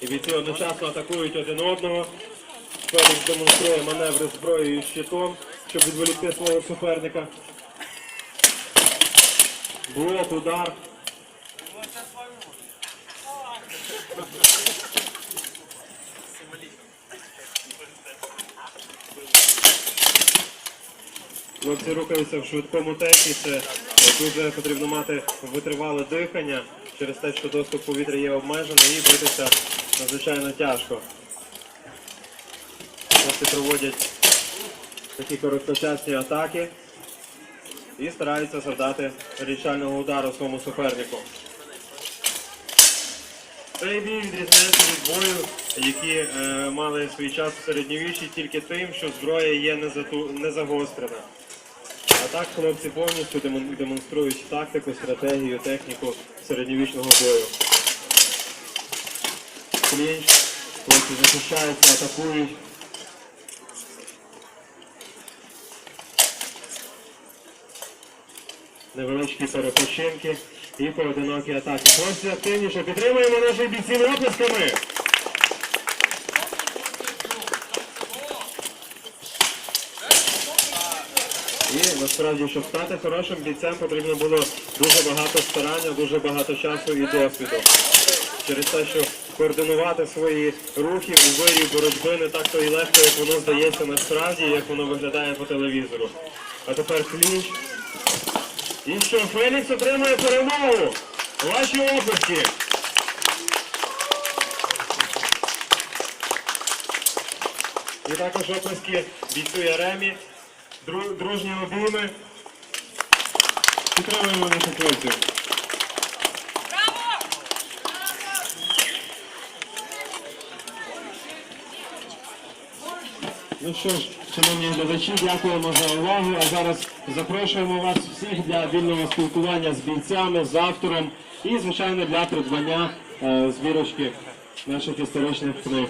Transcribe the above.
І бійці одночасно атакують один одного. Фелікс демонструє маневри зброєю і щитом, щоб відволікти свого суперника. Блок, удар. Хлопці рухаються в швидкому темпі. Це дуже потрібно мати витривале дихання через те, що доступ повітря є обмежений і битися надзвичайно тяжко. Хлопці проводять такі короткочасні атаки і стараються завдати вирішального удару своєму супернику. Цей бій відрізняється від бою, які е, мали свій час у середньовіччі тільки тим, що зброя є не, загострена. А так хлопці повністю демон- демонструють тактику, стратегію, техніку середньовічного бою. Клінч, хлопці захищаються, атакують. Невеличкі перепочинки і поодинокі атаки. Хлопці активніше підтримуємо наших бійців оплесками. І насправді, щоб стати хорошим бійцем, потрібно було дуже багато старання, дуже багато часу і досвіду. Через те, що координувати свої рухи у вирі боротьби не так то і легко, як воно здається насправді, як воно виглядає по телевізору. А тепер клінч. І що, Фелікс отримує перемогу. Ваші оплески. І також оплески бійцю Яремі. Дружні обійми. Підтримуємо наших хлопців. Ну що ж, шановні глядачі, дякуємо за увагу. А зараз запрошуємо вас всіх для вільного спілкування з бійцями, з автором і, звичайно, для придбання е, збірочки наших історичних книг.